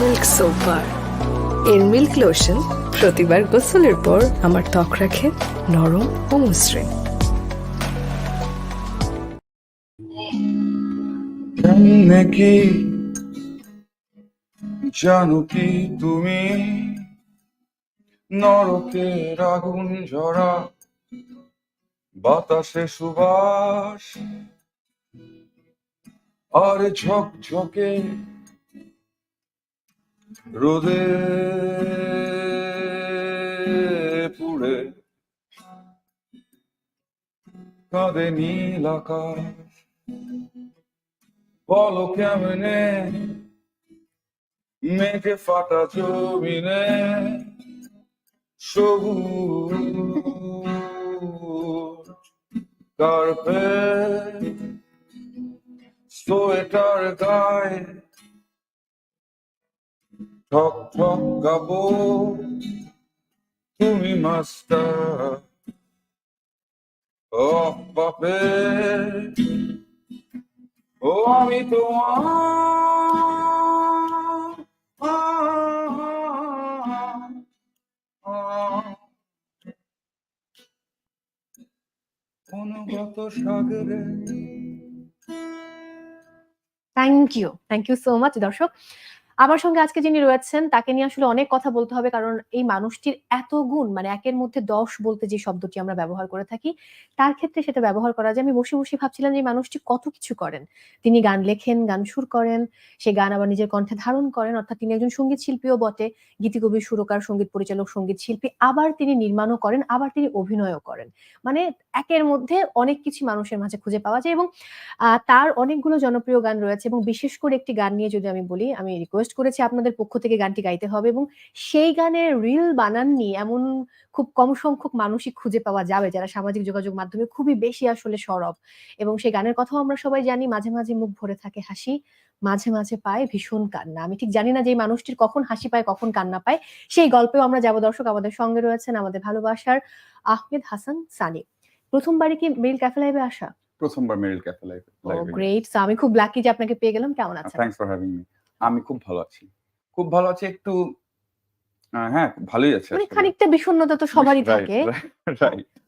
Milk soap bar এর milk lotion প্রতিবার গোসলের পর আমার ত্বক রাখে নরম ও মসৃণ কেমনে কি জানো কি তুমি নরকের আগুন ঝরা বাতাসে সুবাস আর ঝকঝকে রোদে পুড়ে কাঁদে নীল আকাশ। বলো কেমনে মেঘে ফাটা জমিনে সবুজ কার্পেট সোয়েটার গায়ে ঠক ঠক গাবো। তুমি মাস্টার ও বাপে। ও আমি তোমার। অনুগত সাগরে thank you thank you so much দর্শক আমার সঙ্গে আজকে যিনি রয়েছেন, তাকে নিয়ে আসলে অনেক কথা বলতে হবে কারণ এই মানুষটির এত গুণ মানে একের মধ্যে দশ বলতে যে শব্দটি আমরা ব্যবহার করে থাকি, তার ক্ষেত্রে সেটা ব্যবহার করা যায়। আমি বসে বসে ভাবছিলাম যে মানুষটি কত কিছু করেন। তিনি গান লেখেন, গান সুর করেন, সে গান আবার নিজের কণ্ঠে ধারণ করেন, অর্থাৎ তিনি একজন সংগীত শিল্পীও বটে গীতিকবি সুরকার, সংগীত পরিচালক, সংগীত শিল্পী, আবার তিনি নির্মাণও করেন, আবার তিনি অভিনয়ও করেন। মানে একের মধ্যে অনেক কিছু মানুষের মাঝে খুঁজে পাওয়া যায় এবং তার অনেকগুলো জনপ্রিয় গান রয়েছে এবং বিশেষ করে একটি গান নিয়ে যদি আমি বলি, আমি রিকোয়েস্ট করেছি আপনাদের পক্ষ থেকে গানটি গাইতে হবে এবং সেই গানের রিল বানাননি এমন খুব কম সংখ্যক মানুষই খুঁজে পাওয়া যাবে যারা সামাজিক যোগাযোগ মাধ্যমে খুবই বেশি আসলে সরব। এবং সেই গানের কথাও আমরা সবাই জানি মাঝে মাঝে মুখ ভরে থাকে হাসি মাঝে মাঝে পায় ভীষণ কান্না। আমি ঠিক জানি না যে মানুষটির কখন হাসি পায় কখন কান্না পায়। সেই গল্পেও আমরা যাব দর্শক আমাদের সঙ্গে রয়েছেন আমাদের ভালোবাসার আহমেদ হাসান সানি। প্রথমবারই কি মেল ক্যাফে লাইভে আসা? প্রথমবার মেরিল ক্যাফে লাইভ ও গ্রেট সো আমি খুব লাকি যে আপনাকে পেয়ে গেলাম। কেমন আছেন? থ্যাংকস ফর হ্যাভিং মি আমি খুব ভালো আছি। খুব ভালো আছি একটু হ্যাঁ ভালোই আছে মানে খানিকটা বিষণ্ণতা তো সবারই থাকে।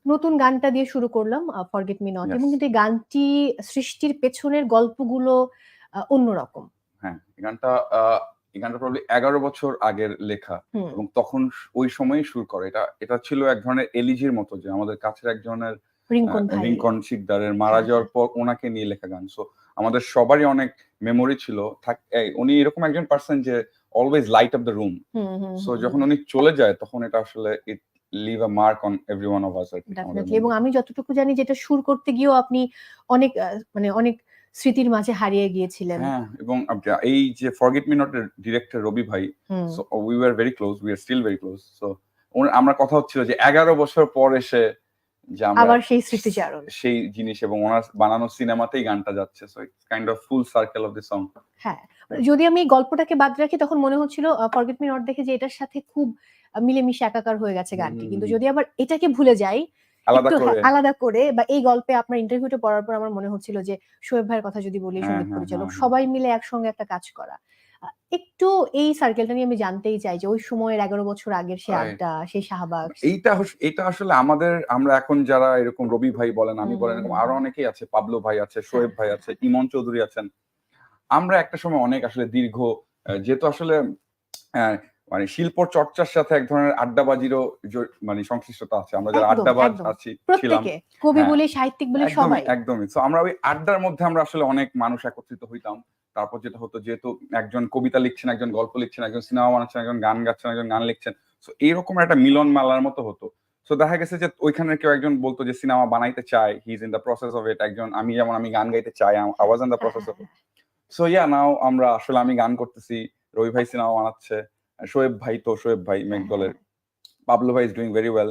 নতুন গানটা দিয়ে শুরু করলাম ফরগেট মি নট এবং কিন্তু এই গানটি সৃষ্টির পেছনের গল্পগুলো অন্যরকম। হ্যাঁ এই গানটা এই গানটা প্রবলি এগারো বছর আগের লেখা এবং তখন ওই সময়ই শুরু করে। এটা এটা ছিল এক ধরনের এলিজির মতো যে আমাদের কাছের একজনের রিঙ্কন শিকদারের মারা হ্যাঁ, যাওয়ার পর ওনাকে নিয়ে লেখা গান। সো আমাদের সবারই অনেক মেমোরি ছিল। উনি এরকম একজন পার্সন যে always light of the room so যখন উনি চলে যায় তখন এটা আসলে it leave a mark on every one of us আর। এবং আমি যতটুকু জানি যেটা সুর করতে গিয়েও আপনি অনেক মানে অনেক স্মৃতির মাঝে হারিয়ে গিয়েছিলেন। হ্যাঁ এবং এই যে ফরগেট মি নট এর ডিরেক্টর রবি ভাই so we were very close we are still very close so আমরা কথা হচ্ছিল যে এগারো বছর পর এসে যে আবার সেই স্মৃতিচারণ। সেই জিনিস এবং ওনার বানানো সিনেমাতেই গানটা যাচ্ছে so it's kind of full circle of the song হ্যাঁ যদি আমি গল্পটাকে বাদ রাখি তখন মনে হচ্ছিল ফরগেট মি নট দেখে যে এটার সাথে খুব মিলেমিশে একাকার হয়ে গেছে গানটি। কিন্তু যদি আবার এটাকে ভুলে যাই আলাদা করে। আলাদা করে বা এই গল্পে আপনার ইন্টারভিউটা পড়ার পর আমার মনে হচ্ছিল যে শোয়েব ভাইয়ের কথা যদি বলি হ্যাঁ, সংগীত হ্যাঁ, পরিচালক হ্যাঁ, সবাই মিলে একসঙ্গে একটা কাজ করা। একটু এই সার্কেলটা নিয়ে আমি জানতেই চাই যে ওই সময়ের এগারো বছর আগের সেই আড্ডা সেই শাহবাগ। এইটা এটা আসলে আমাদের আমরা এখন যারা এরকম রবি ভাই বলেন আমি বলেন এরকম আরও অনেকেই আছে পাবলো ভাই আছে শোয়েব ভাই আছে ইমন চৌধুরী আছেন। আমরা একটা সময় অনেক আসলে দীর্ঘ যেহেতু আসলে মানে শিল্প চর্চার সাথে এক ধরনের আড্ডাবাজিরও মানে সংশ্লিষ্টতা আছে। আমরা যারা আড্ডাবাজ আছি ছিলাম। কবি হ্যাঁ, বলি সাহিত্যিক বলি সবাই। একদমই। তো আমরা ওই আড্ডার মধ্যে আমরা আসলে অনেক মানুষ একত্রিত হইতাম। তারপর যেটা হতো যেহেতু একজন কবিতা লিখছেন একজন গল্প লিখছেন একজন সিনেমা বানাচ্ছেন একজন গান গাচ্ছেন একজন গান লিখছেন তো এইরকম একটা মিলন মেলার মতো হতো। তো দেখা গেছে যে ওইখানে কেউ একজন বলতো যে সিনেমা বানাইতে চাই he is in the process of it একজন আমি যেমন আমি গান গাইতে চাই আওয়াজ ইন দ্য হ্যাঁ, process of it so yeah now আমরা আসলে আমি গান করতেছি রবি ভাই সিনেমা বানাচ্ছে শোয়েব ভাই তো শোয়েব ভাই মেঘদলের পাবলো ভাই ইজ ডুইং ভেরি ওয়েল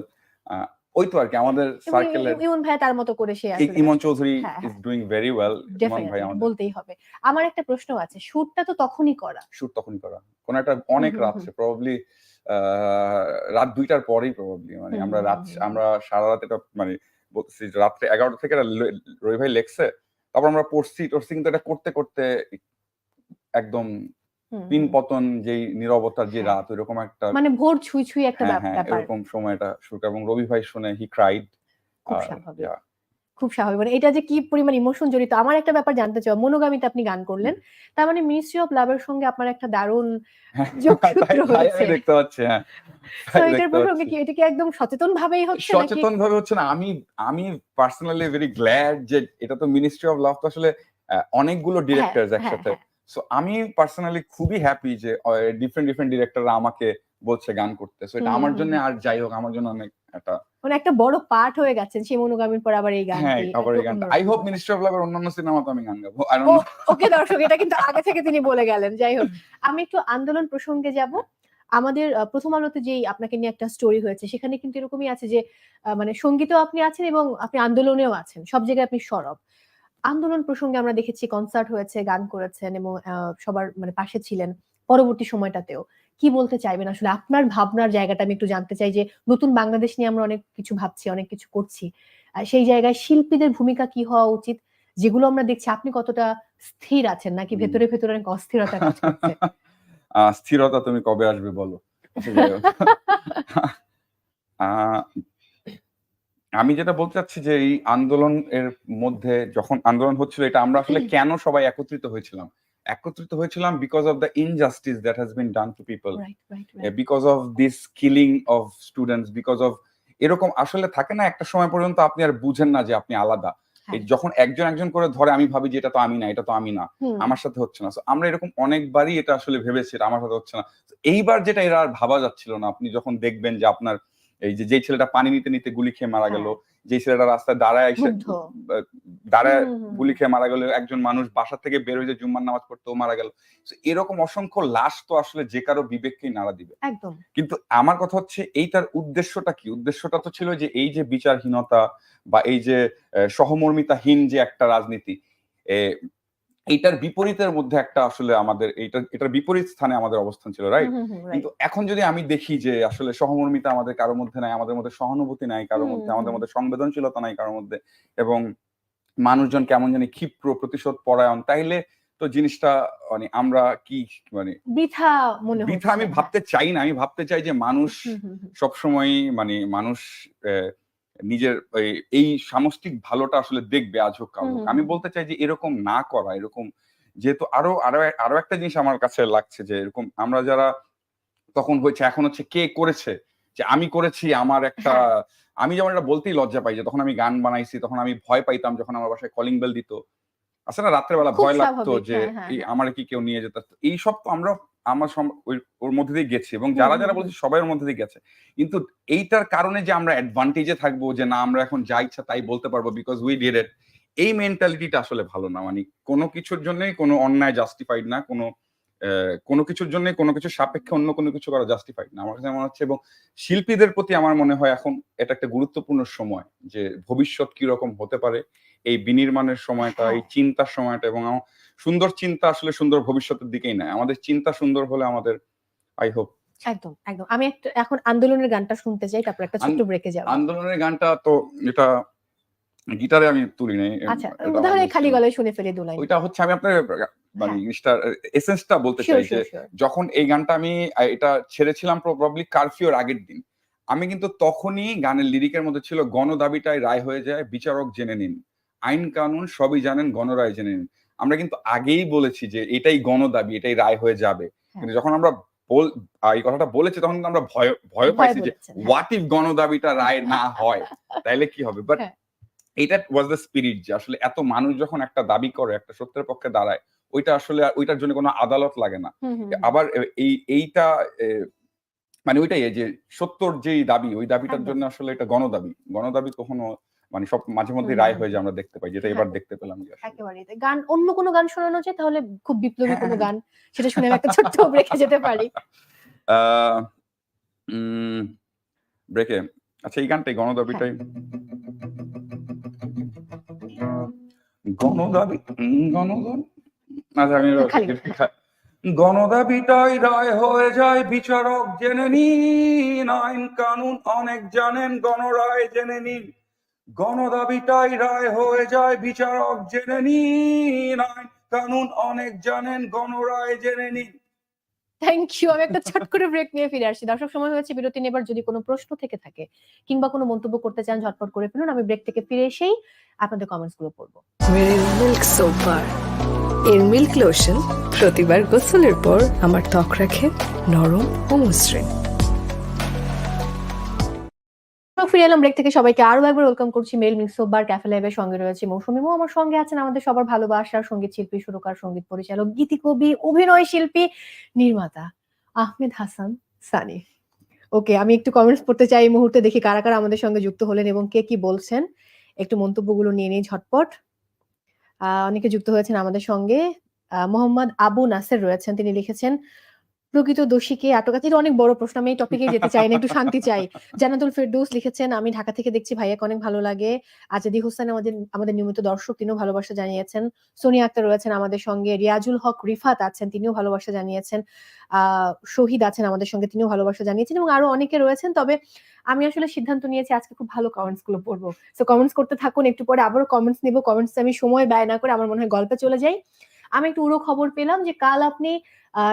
ওই তো আর কি আমাদের সার্কেলের ইমন ভাই তার মতো করে সে আসলে Emon Chowdhury is doing very well Emon ভাই আমাদের বলতেই হবে। আমার একটা প্রশ্ন আছে শুটটা তো তখনই করা। শুট তখনই করা। কোন একটা অনেক রাত্রে প্রবাবলি রাত দুইটার পরেই প্রবাবলি মানে আমরা রাত। আমরা সারা রাত এটা মানে বলতেছি রাত্রে এগারোটা থেকে রবি ভাই লেখছে তারপর আমরা পড়ছি কিন্তু এটা করতে করতে একদম হুম। পতন যেই নিরবতার যে হ্যাঁ। রাত ওইরকম একটা মানে ভোর ছুঁই ছুঁই একটা হ্যাঁ হ্যাঁ ব্যাপার এরকম সময়টা শুরু এবং রবি ভাই শুনে হি ক্রাইড খুব স্বাভাবিক খুব স্বাভাবিক মানে এটা যে কি পরিমাণ ইমোশন জড়িত আমার একটা ব্যাপার জানতে চাই মনোগামিতে আপনি গান করলেন তার মানে মিনিস্ট্রি অফ লাভের সঙ্গে আপনার একটা দারুণ। দেখতে পাচ্ছি হ্যাঁ এটার প্রসঙ্গে কি এটা কি একদম সচেতন ভাবেই হচ্ছে নাকি সচেতন ভাবে হচ্ছে না আমি আমি পার্সোনালি ভেরি গ্ল্যাড যে এটা তো মিনিস্ট্রি অফ লাভ তো আসলে অনেকগুলো ডিরেক্টর হ্যাঁ, একসাথে। সো আমি পার্সোনালি খুবই হ্যাপি যে ডিফারেন্ট ডিফারেন্ট ডিরেক্টররা আমাকে বলছে গান করতে। সো এটা আমার জন্য আর যাই হোক আমার জন্য অনেক একটা মানে একটা বড় পার্ট হয়ে গেছেন সেই মনোগামীর পর আবার এই গান হ্যাঁ আবার এই গানটা। আই হোপ মিনিস্ট্রি অফ লাভের অন্যান্য সিনেমা তো আমি গান গাবো. ওকে দর্শক এটা কিন্তু আগে থেকে তিনি বলে গেলেন। যাই হোক আমি একটু আন্দোলন প্রসঙ্গে যাব। আমাদের প্রথম আলোতে যেই আপনাকে নিয়ে একটা স্টোরি হয়েছে সেখানে কিন্তু এরকমই আছে যে মানে সঙ্গীতেও আপনি আছেন এবং আপনি আন্দোলনেও আছেন। সব জায়গায় আপনি সরব। আন্দোলন প্রসঙ্গে আমরা দেখেছি কনসার্ট হয়েছে গান করেছেন এবং সবার মানে পাশে ছিলেন পরবর্তী সময়টাতেও। কি বলতে চাইবেন? আসলে আপনার ভাবনার জায়গাটা আমি একটু জানতে চাই যে নতুন বাংলাদেশ নিয়ে আমরা অনেক কিছু ভাবছি অনেক কিছু করছি। আর সেই জায়গায় শিল্পীদের ভূমিকা কি হওয়া উচিত? যেগুলো আমরা দেখছি আপনি কতটা স্থির আছেন? নাকি ভেতরে ভেতরে অনেক অস্থিরতা কাজ করছে? স্থিরতা তুমি কবে আসবে বলো আচ্ছা, যাই হোক। আহ, আমি যেটা বলতে চাচ্ছি যে এই আন্দোলন এর মধ্যে যখন আন্দোলন হচ্ছিল এটা আমরা আসলে কেন সবাই একত্রিত হয়েছিলাম? একত্রিত হয়েছিলাম because of the injustice that has been done to people. Because of this killing of students because of এরকম আসলে থাকে না একটা সময় পর্যন্ত আপনি আর বুঝেন না যে আপনি আলাদা। হ্যাঁ। যখন একজন একজন করে ধরে আমি ভাবি যে এটা তো আমি না এটা তো আমি না আমার সাথে হচ্ছে না। আমরা এরকম অনেকবারই এটা আসলে ভেবেছি এটা আমার সাথে হচ্ছে না। এইবার যেটা এরা আর ভাবা যাচ্ছিল না আপনি যখন দেখবেন যে আপনার এই যে যেই ছেলেটা পানি নিতে নিতে গুলি খেয়ে মারা গেল যেই ছেলেটা রাস্তায় দাঁড়ায় এসে হ্যাঁ। দাঁড়ায়। গুলি খেয়ে মারা গেল একজন মানুষ বাসা থেকে বের হয়ে যে জুম্মার নামাজ পড়তেও মারা গেল। এরকম অসংখ্য লাশ তো আসলে যে কারও বিবেককেই নাড়া দিবে। একদম। কিন্তু আমার কথা হচ্ছে এইটার উদ্দেশ্যটা কি? উদ্দেশ্যটা তো ছিল যে এই যে বিচারহীনতা বা এই যে সহমর্মিতাহীন যে একটা রাজনীতি এ, এইটার বিপরীতের মধ্যে একটা আসলে আমাদের এটা এটার বিপরীত স্থানে আমাদের অবস্থান ছিল রাইট. কিন্তু এখন যদি আমি দেখি যে আসলে সহমর্মিতা আমাদের কারোর মধ্যে নাই আমাদের মধ্যে সহানুভূতি নাই কারোর মধ্যে আমাদের মধ্যে সংবেদনশীলতা নাই কারোর মধ্যে এবং মানুষজন কেমন জানি ক্ষিপ্র প্রতিশোধ পরায়ণ তাইলে তো জিনিসটা মানে আমরা কি মানে বৃথা মনে বৃথা আমি। ভাবতে চাই না আমি ভাবতে চাই যে মানুষ। সবসময় মানে মানুষ আহ, নিজের এই- সামষ্টিক ভালোটা আসলে দেখবে আজ হোক কাল হোক। আমি বলতে চাই যে এরকম না করা এরকম যেহেতু আরও আরও আরও একটা জিনিস আমার কাছে লাগছে যে এরকম আমরা যারা তখন হয়েছে এখন হচ্ছে কে করেছে? যে আমি করেছি আমার একটা হ্যাঁ। আমি যেমন এটা বলতেই লজ্জা পাই যে তখন আমি গান বানাইছি তখন আমি ভয় পাইতাম যখন আমার বাসায় কলিং বেল দিত। আসলে না রাত্রেবেলা ভয় লাগতো যে হ্যাঁ, হ্যাঁ। আমার কি কেউ নিয়ে যেত এই সব তো আমরা আমার ওর মধ্যে দিয়ে গেছি এবং যারা যারা বলছে সবাই ওর মধ্যে দিয়ে গেছে। কিন্তু এইটার কারণে যে আমরা অ্যাডভান্টেজে থাকব যে না আমরা এখন যা ইচ্ছা তাই বলতে পারব বিকজ উই ডিড ইট এই মেন্টালিটিটা আসলে ভালো না। মানে কোনো কিছুর জন্যই কোনো অন্যায় জাস্টিফাইড না কোনো আহ, কোনো কিছুর জন্য কোনো কিছু সাপেক্ষে অন্য কোনো কিছু করা জাস্টিফাইড না। আমার কাছে মনে হচ্ছে এবং শিল্পীদের প্রতি আমার মনে হয় এখন এটা একটা গুরুত্বপূর্ণ সময় যে ভবিষ্যৎ কি রকম হতে পারে। এই বিনির্মাণের সময়টা এই চিন্তার সময়টা এবং সুন্দর চিন্তা আসলে সুন্দর ভবিষ্যতের দিকেই নেয়। আমাদের চিন্তা সুন্দর হলে আমাদের আই হোপ একদম একদম। আমি এখন আন্দোলনের গানটা শুনতে চাই তারপর একটা ছোট্ট ব্রেকে যাব। আন্দোলনের গানটা তো এটা গিটারে আমি তুলি নাই। আচ্ছা এটা তাহলে খালি গলায় শুনে ফেলি দুলাই ওইটা হচ্ছে আমি আপনার মানে জিনিসটা এসেন্সটা বলতে চাই যে যখন এই গানটা আমি এটা ছেড়েছিলাম প্রবাবলি কারফিউর আগের দিন আমি কিন্তু তখনই গানের লিরিকের মধ্যে ছিল গণদাবিটাই রায় হয়ে যায় বিচারক জেনে নিন। আইন কানুন সবই জানেন গণরায় জেনে নিন। আমরা কিন্তু আগেই বলেছি যে এটাই গণদাবি এটাই রায় হয়ে যাবে। কিন্তু যখন আমরা বল এই কথাটা বলেছি তখন আমরা ভয় ভয় পাইছি যে হ্যাঁ। হোয়াট ইফ গণদাবিটা রায় না হয়? তাইলে কি হবে? বাট হ্যাঁ। এটা ওয়াজ দ্য স্পিরিট যে আসলে এত মানুষ যখন একটা দাবি করে একটা সত্যের পক্ষে দাঁড়ায় ওইটা আসলে ওইটার জন্য কোনো আদালত লাগে না। আবার এই এইটা মানে ওইটাই যে সত্যর যেই দাবি ওই দাবিটার জন্য আসলে এটা গণদাবি। গণদাবি কখনো মানে সব মাঝে মধ্যে রায় হয়ে যায় আমরা দেখতে পাই যেটা এবার হ্যাঁ। দেখতে পেলাম। একেবারেই। গান অন্য কোনো গান শোনানো যায় তাহলে খুব বিপ্লবী কোনো। গান সেটা শুনে একটা ছোট্ট ব্রেকে যেতে পারি। ব্রেকে আচ্ছা এই গানটাই গণদাবিটাই। গণদাবি উম, গণদাবি। আচ্ছা আমি গণদাবিটাই রায় হয়ে যায় বিচারক জেনে নিন আইন কানুন অনেক জানেন গণরায় জেনে নিন। গণদাবিটাই রায় হয়ে যায় বিচারক জেনে নিন কানুন অনেক জানেন গণরায় জেনে নিন। থ্যাংক ইউ আমি একটা ছোট করে ব্রেক নিয়ে ফিরে আসছি। দর্শক সময় হয়েছে বিরতি নেবার যদি কোনো প্রশ্ন থেকে থাকে কিংবা কোনো মন্তব্য করতে চান ঝটপট করে ফেলুন আমি ব্রেক থেকে ফিরে এসেই আপনাদের কমেন্টসগুলো পড়ব। মেরি মিল্ক সোপ বার এর মিল্ক লোশন প্রতিবার গোসলের পর আমার ত্বক রাখে নরম ও মসৃণ। ফিরে এলাম ব্রেক থেকে। সবাইকে আরও একবার ওয়েলকাম করছি মেল ক্যাফে লাইভের সঙ্গে রয়েছে মৌসুমী মৌ আমার সঙ্গে আছেন আমাদের সবার ভালোবাসার সংগীত শিল্পী সুরকার সংগীত পরিচালক গীতি কবি অভিনয় শিল্পী নির্মাতা আহমেদ হাসান সানি। ওকে আমি একটু কমেন্টস পড়তে চাই এই মুহূর্তে দেখি কারা কারা আমাদের সঙ্গে যুক্ত হলেন এবং কে কি বলছেন। একটু মন্তব্যগুলো নিয়ে নিই ঝটপট। আহ, অনেকে যুক্ত হয়েছেন আমাদের সঙ্গে। আহ, মোহাম্মদ আবু নাসের রয়েছেন তিনি লিখেছেন প্রকৃত দোষীকে আটক আছে। অনেক বড় প্রশ্ন, আমি এই টপিকে যেতে চাই না, একটু শান্তি চাই। জানাতুল ফেরদৌস লিখেছেন, আমি ঢাকা থেকে দেখছি ভাইয়াকে অনেক ভালো লাগে। আজাদি হোসেন আমাদের আমাদের নিয়মিত দর্শক, তিনিও ভালোবাসা জানিয়েছেন। সোনিয়া আক্তার রয়েছেন আমাদের সঙ্গে। রিয়াজুল হক, রিফাত আছেন, তিনিও ভালোবাসা জানিয়েছেন। আহ শহীদ আছেন আমাদের সঙ্গে, তিনিও ভালোবাসা জানিয়েছেন এবং আরও অনেকে রয়েছেন। তবে আমি আসলে সিদ্ধান্ত নিয়েছি, আজকে খুব ভালো কমেন্টসগুলো পড়ব। তো কমেন্টস করতে থাকুন, একটু পরে আবারও কমেন্টস নিব। কমেন্টস আমি সময় ব্যয় না করে আমার মনে হয় গল্পে চলে যাই। আমি একটু উড়ো খবর পেলাম যে কাল আপনি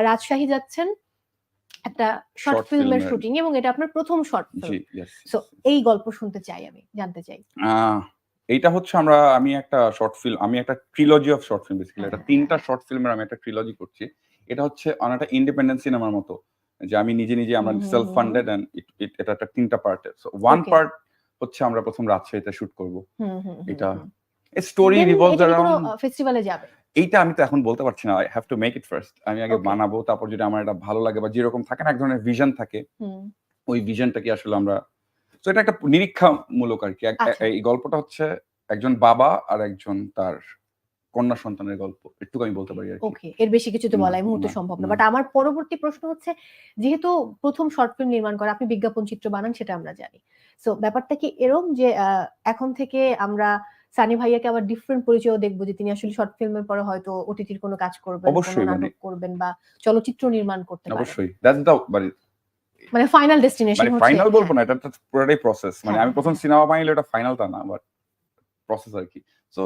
রাজশাহী যাচ্ছেন একটা শর্ট ফিল্মের শুটিং এবং এটা আপনার প্রথম শর্ট ফিল্ম সো. এই গল্প শুনতে চাই আমি জানতে চাই। এইটা হচ্ছে আমরা আমি একটা শর্ট ফিল্ম আমি একটা trilogy of short film basically এটা হ্যাঁ। তিনটা শর্ট ফিল্মের আমি একটা ট্রিলজি করছি। এটা হচ্ছে অনেকটা ইন্ডিপেন্ডেন্ট সিনেমার মতো যে আমি নিজে নিজে আমরা সেলফ ফান্ডেড এন্ড এটা একটা তিনটা পার্টের সো ওয়ান পার্ট হচ্ছে আমরা প্রথম রাজশাহীতে শুট করব। এটা স্টোরি রিভলভস অ্যারাউন্ড ফেস্টিভ্যালে যাবে? এইটা আমি তো এখন বলতে পারছি না I have to make it first আমি আগে বানাবো তারপর যদি আমার এটা ভালো লাগে বা যেরকম থাকে না এক ধরনের ভিশন থাকে ওই ভিশনটাকে আসলে আমরা তো এটা একটা নিরীক্ষামূলক আর কি। আচ্ছা। এই গল্পটা হচ্ছে একজন বাবা আর একজন তার কন্যা সন্তানের গল্প। একটু আমি বলতে পারি আর কি। ওকে এর বেশি কিছু তো বলা এই মুহূর্তে সম্ভব না। বাট আমার পরবর্তী প্রশ্ন হচ্ছে যেহেতু প্রথম শর্ট ফিল্ম নির্মাণ করা আপনি বিজ্ঞাপন চিত্র বানান সেটা আমরা জানি। সো ব্যাপারটা কি এরকম যে আহ, এখন থেকে আমরা সানি ভাইয়াকে আবার ডিফারেন্ট পরিচয় দেখব যে তিনি আসলে শর্ট ফিল্মের পরে হয়তো ওটিটির কোনো কাজ করবেন অবশ্যই মানে- নাটক করবেন বা চলচ্চিত্র নির্মাণ করতে পারেন অবশ্যই দ্যাটস দ্য মানে মানে ফাইনাল ডেস্টিনেশন মানে হচ্ছে ফাইনাল বলব না এটা পুরোটাই প্রসেস মানে হ্যাঁ, আমি প্রথম। সিনেমা বানাইলে এটা ফাইনালটা না বাট প্রসেস আর কি সো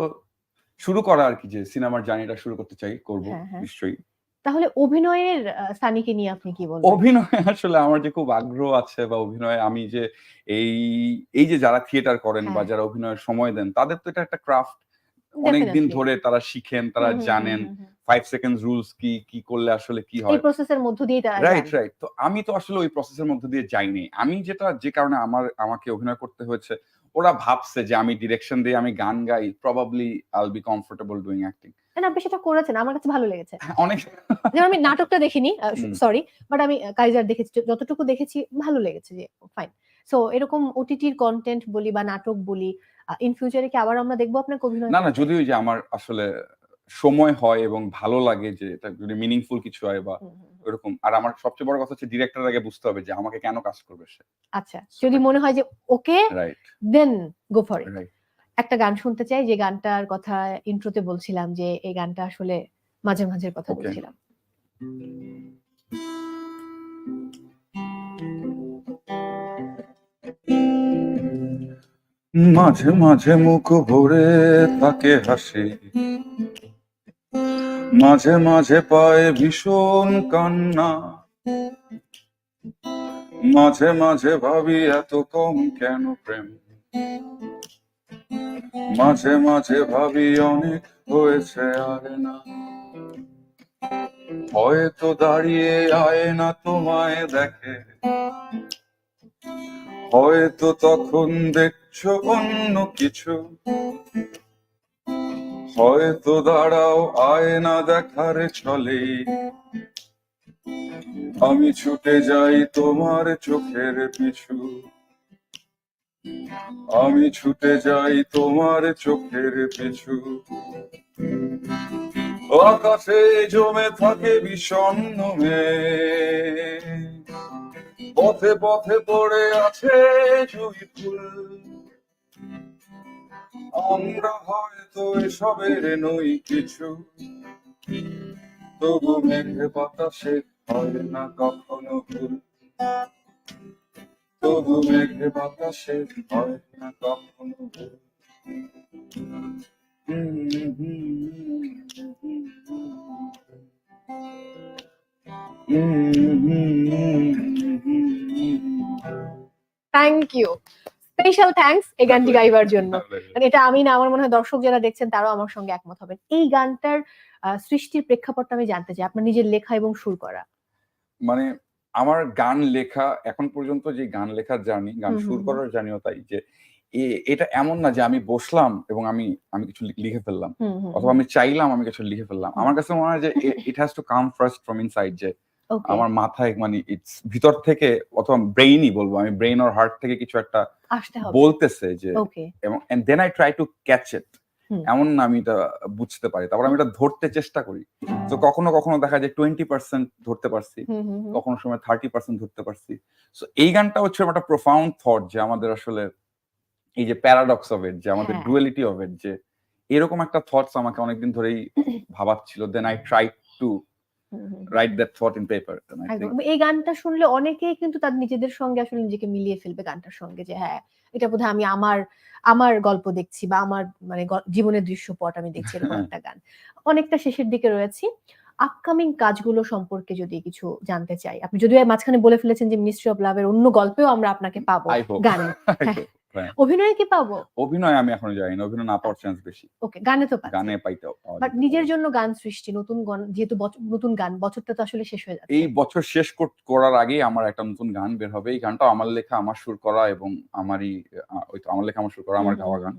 শুরু করা আর কি যে সিনেমার জার্নিটা শুরু করতে চাই করব হ্যাঁ, হ্যাঁ। নিশ্চয়ই তাহলে অভিনয়ের সানিকে নিয়ে আপনি কি বলবেন অভিনয়ে আসলে আমার যে খুব আগ্রহ আছে বা অভিনয়ে আমি যে এই এই যে যারা থিয়েটার করেন বা হ্যাঁ। যারা অভিনয়ের সময় দেন তাদের তো এটা একটা ক্রাফট অনেকদিন. ধরে তারা শিখেন তারা জানেন। ফাইভ সেকেন্ড রুলস কি কি করলে আসলে কি এই হয় প্রসেসের মধ্য দিয়ে তারা রাইট রাইট তো আমি তো আসলে ওই প্রসেসের মধ্যে দিয়ে যাইনি আমি যেটা যে কারণে আমার আমাকে অভিনয় করতে হয়েছে ওরা ভাবছে যে আমি ডিরেকশন দিয়ে আমি গান গাই probably I'll be comfortable doing acting না আপনি সেটা করেছেন আমার কাছে ভালো লেগেছে। অনেক যেমন আমি নাটকটা দেখিনি সরি বাট আমি কাইজার দেখেছি যতটুকু দেখেছি ভালো লেগেছে যে ফাইন সো এরকম ওটিটির কন্টেন্ট বলি বা নাটক বলি ইন ফিউচারে কি আবার আমরা দেখব আপনাকে অভিনয় না না যদি যে আমার আসলে সময় হয় এবং ভালো লাগে যে এটা যদি মিনিংফুল কিছু হয় বা। ওরকম আর আমার সবচেয়ে বড় কথা হচ্ছে ডিরেক্টর আগে বুঝতে হবে যে আমাকে কেন কাজ করবে সে। আচ্ছা যদি মনে হয় যে okay right then go for it একটা গান শুনতে চাই যে গানটার কথা ইন্ট্রোতে বলছিলাম যে এই গানটা আসলে মাঝে মাঝের কথা. বলছিলাম। মাঝে মাঝে মুখ ভরে তাকে হাসি। মাঝে মাঝে পায় ভীষণ কান্না। মাঝে মাঝে ভাবি এত কম কেন প্রেম? মাঝে মাঝে ভাবি অনেক হয়েছে আর না। হয়তো দাঁড়িয়ে আয় না তোমায় দেখে। হয়তো তখন দেখছ অন্য কিছু। হয়তো দাঁড়াও আয়না দেখার ছলে। আমি ছুটে যাই তোমার চোখের পিছু। আমি ছুটে যাই তোমার চোখের পিছু। আকাশে জমে থাকে বিষণ্ণ পথে পথে পড়ে আছে জুই ফুল। আমরা হয়তো এসবের নই কিছু। তবু মেঘে বাতাসে হয় না কখনো ভুল। তবু মেঘে বাতাসে হয় না কখনো ভুল। থ্যাংক ইউ স্পেশাল থ্যাঙ্কস এই গানটি গাইবার জন্য। মানে এটা আমি না আমার মনে হয় দর্শক যারা দেখছেন তারাও আমার সঙ্গে একমত হবেন। এই গানটার সৃষ্টির প্রেক্ষাপটটা আমি জানতে চাই আপনার নিজের লেখা এবং সুর করা। মানে আমার গান লেখা এখন পর্যন্ত যে গান লেখার জার্নি গান সুর করার জার্নিও তাই যে এ- এটা এমন না যে আমি বসলাম এবং আমি আমি কিছু লিখে ফেললাম অথবা আমি চাইলাম আমি কিছু লিখে ফেললাম। আমার কাছে মনে হয় যে it has to come first from inside যে আমার মাথায় মানে ইটস ভিতর থেকে অথবা ব্রেইনই বলব আমি ব্রেইন ওর হার্ট থেকে কিছু একটা আসতে হবে। বলতেছে যে ওকে এবং and then I try to catch it এমন না আমি এটা বুঝতে পারি। তারপর আমি এটা ধরতে চেষ্টা করি। তো কখনো কখনো দেখা যায় টোয়েন্টি পার্সেন্ট ধরতে পারছি। কখনো সময় থার্টি পার্সেন্ট ধরতে পারছি। সো এই গানটা হচ্ছে একটা প্রোফাউন্ড থট যে আমাদের আসলে এই যে প্যারাডক্স অফ ইট যে আমাদের। ডুয়ালিটি অফ ইট যে এরকম একটা থটস আমাকে অনেকদিন ধরেই ভাবাচ্ছিল। Then I try to. Write that thought in paper এই গানটা শুনলে অনেকেই কিন্তু তার নিজেদের সঙ্গে আসলে নিজেকে মিলিয়ে ফেলবে গানটার সঙ্গে যে হ্যাঁ এটা বোধহয় আমি আমার আমার গল্প দেখছি বা আমার মানে জীবনের দৃশ্যপট আমি দেখছি এরকম হ্যাঁ। একটা গান। অনেকটা শেষের দিকে রয়েছি। আপকামিং কাজগুলো সম্পর্কে যদি কিছু জানতে চাই আপনি যদিও মাঝখানে বলে ফেলেছেন যে মিস্ট্রি অফ লাভের অন্য গল্পেও আমরা আপনাকে পাবো গানে অভিনয়ে কি পাবো? অভিনয় আমি এখনও জানি না অভিনয় না পাওয়ার চান্স বেশি। ওকে গানে তো গানে পাইতে বাট নিজের জন্য গান সৃষ্টি নতুন গান যেহেতু নতুন গান বছরটা তো আসলে শেষ হয়ে যাচ্ছে। এই বছর শেষ কর- করার আগেই আমার একটা নতুন গান বের হবে। এই গানটা আমার লেখা আমার সুর করা এবং আমারই ওই তো আমার লেখা আমার সুর করা আমার গাওয়া গান।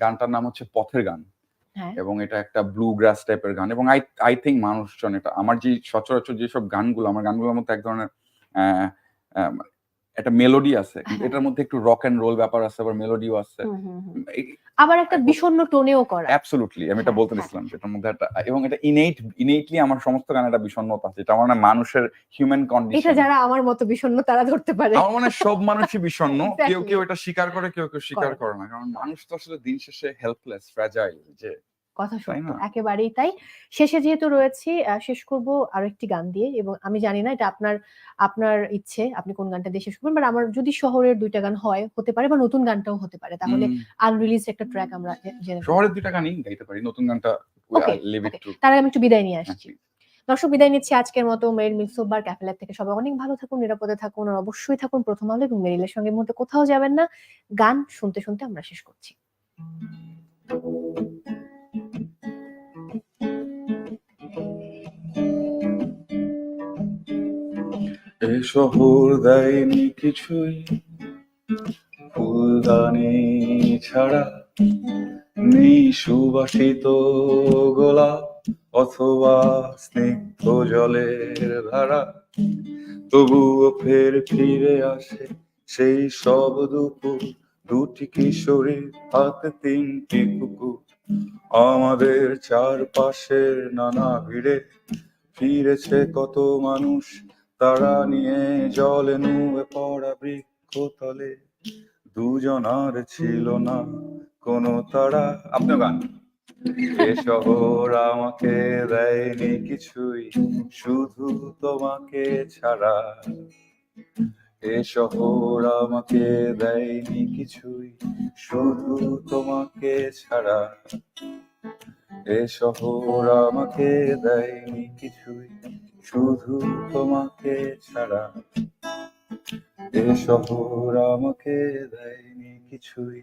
গানটার নাম হচ্ছে পথের গান। হ্যাঁ। এবং এটা একটা ব্লু গ্রাস টাইপের গান। এবং আই আই থিঙ্ক মানুষজন এটা আমার যে সচরাচর যেসব গানগুলো আমার গানগুলোর মধ্যে এক ধরনের একটা মেলোডি আছে হ্যাঁ। এটার মধ্যে একটু রক এন্ড রোল ব্যাপার আছে আবার মেলোডিও আছে। আবার একটা বিষণ্ণ টোনেও করা অ্যাবসলুটলি আমি এটা হ্যাঁ, বলতে হ্যাঁ। দিচ্ছিলাম যেটার মধ্যে একটা এবং এটা ইনেট ইনেটলি আমার সমস্ত গানে একটা বিষণ্ণতা আছে এটা মনে হয় মানুষের হিউম্যান কন্ডিশন এটা যারা আমার মতো বিষণ্ণ তারা ধরতে পারে আমার মনে হয় সব মানুষই বিষণ্ণ কেউ কেউ এটা স্বীকার করে কেউ কেউ স্বীকার করে। করে না কারণ মানুষ তো আসলে দিন শেষে হেল্পলেস ফ্র্যাজাইল যে কথা সত্য একেবারেই তাই। শেষে যেহেতু রয়েছি শেষ করব আরও একটি গান দিয়ে এবং আমি জানি না এটা আপনার আপনার ইচ্ছে আপনি কোন গানটা দিয়ে শেষ করবেন বাট আমার যদি শহরের দুইটা গান হয় হতে পারে বা নতুন গানটাও হতে পারে তাহলে আনরিলিজ একটা ট্র্যাক আমরা জেনে শহরের দুইটা গানই গাইতে পারি নতুন গানটা Okay, লিভ ইট টু তার আগে আমি একটু বিদায় নিয়ে আসছি। দর্শক বিদায় নিচ্ছি আজকের মতো মেরিল মিক্সোবার ক্যাফে ল্যাব থেকে। সবাই অনেক ভালো থাকুন নিরাপদে থাকুন আর অবশ্যই থাকুন প্রথম আলো এবং মেরিলের সঙ্গে মুহূর্তে কোথাও যাবেন না। গান শুনতে শুনতে আমরা শেষ করছি। এ শহর দেয়নি কিছুই। ফুলদানি ছাড়া নেই সুবাসিত গোলাপ অথবা স্নিগ্ধ জলের ধারা। তবুও ফের ফিরে আসে সেই সব দুপুর। দুটি কিশোরীর হাতে, তিনটি কুকুর। আমাদের চারপাশের নানা ভিড়ে ফিরেছে কত মানুষ। তারা নিয়ে জলে নুয়ে পড়া বৃক্ষতলে। দুজনার ছিল না, কোনো তারা। আপনি গান। এ শহর আমাকে দেয়নি কিছুই, শুধু তোমাকে ছাড়া। এ শহর আমাকে দেয়নি কিছুই, শুধু তোমাকে ছাড়া। এ শহর আমাকে দেয়নি কিছুই শুধু তোমাকে ছাড়া এ শহর আমাকে দেয়নি কিছুই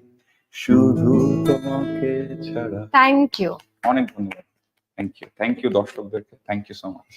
শুধু তোমাকে ছাড়া। থ্যাংক ইউ অনেক ধন্যবাদ। থ্যাংক ইউ থ্যাংক ইউ দর্শকদেরকে। Thank you so much